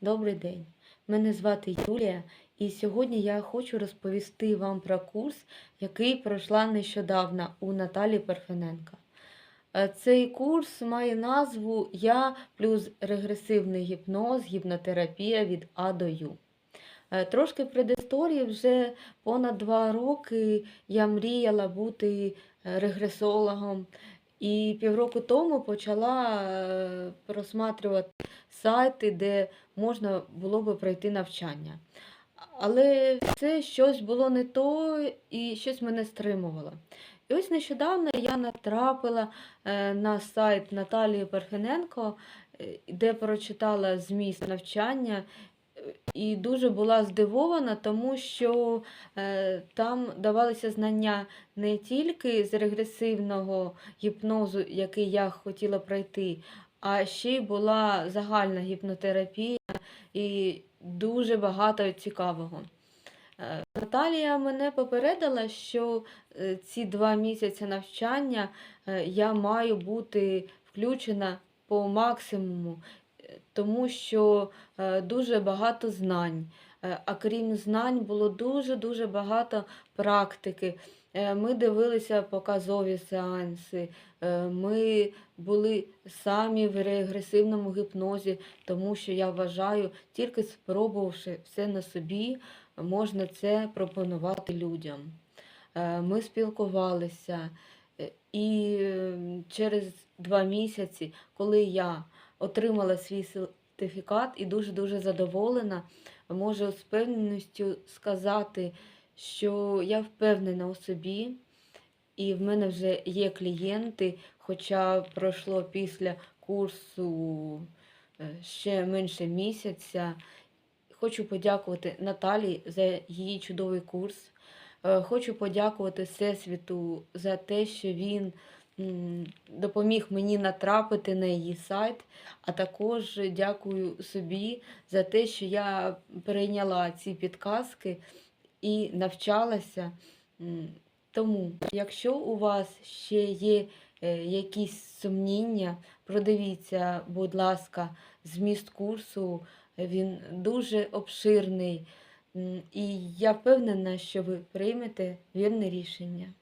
Добрий день. Мене звати Юлія, і сьогодні я хочу розповісти вам про курс, який пройшла нещодавно у Наталі Парфененка. Е, Цей курс має назву Я плюс регресивний гіпноз, гіпнотерапія від А до Ю. Е, Трошки предісторії вже понад два роки я мріяла бути е, регресологом. І півроку тому почала е, просматрювати сайти, де можна було би пройти навчання. Але це щось було не то і щось мене стримувало. І ось нещодавно я натрапила е, на сайт Наталії Парфененко, е, де прочитала зміст навчання. І дуже була здивована, тому що е, там давалися знання не тільки з регресивного гіпнозу, який я хотіла пройти, а ще й була загальна гіпнотерапія і дуже багато цікавого. Е, Наталія мене попередила, що е, ці два місяці навчання е, я маю бути включена по максимуму, тому що е, дуже багато знань. Е, А крім знань, було дуже-дуже багато практики. Е, Ми дивилися показові сеанси, ми були самі в регресивному гіпнозі, тому що я вважаю, тільки спробувавши все на собі, можна це пропонувати людям. Ми спілкувалися, і е, через два місяці, коли я отримала свій сертифікат і дуже-дуже задоволена, можу з певністю сказати, що я впевнена у собі, і в мене вже є клієнти, хоча пройшло після курсу е, ще менше місяця. Хочу подякувати Наталі за її чудовий курс. Е, Хочу подякувати Всесвіту за те, що він допоміг мені натрапити на її сайт, а також дякую собі за те, що я перейняла ці підказки і навчалася. Тому, якщо у вас ще є е, якісь сумніння, продивіться, будь ласка, зміст курсу. Він дуже обширний, і я впевнена, що ви приймете вірне рішення.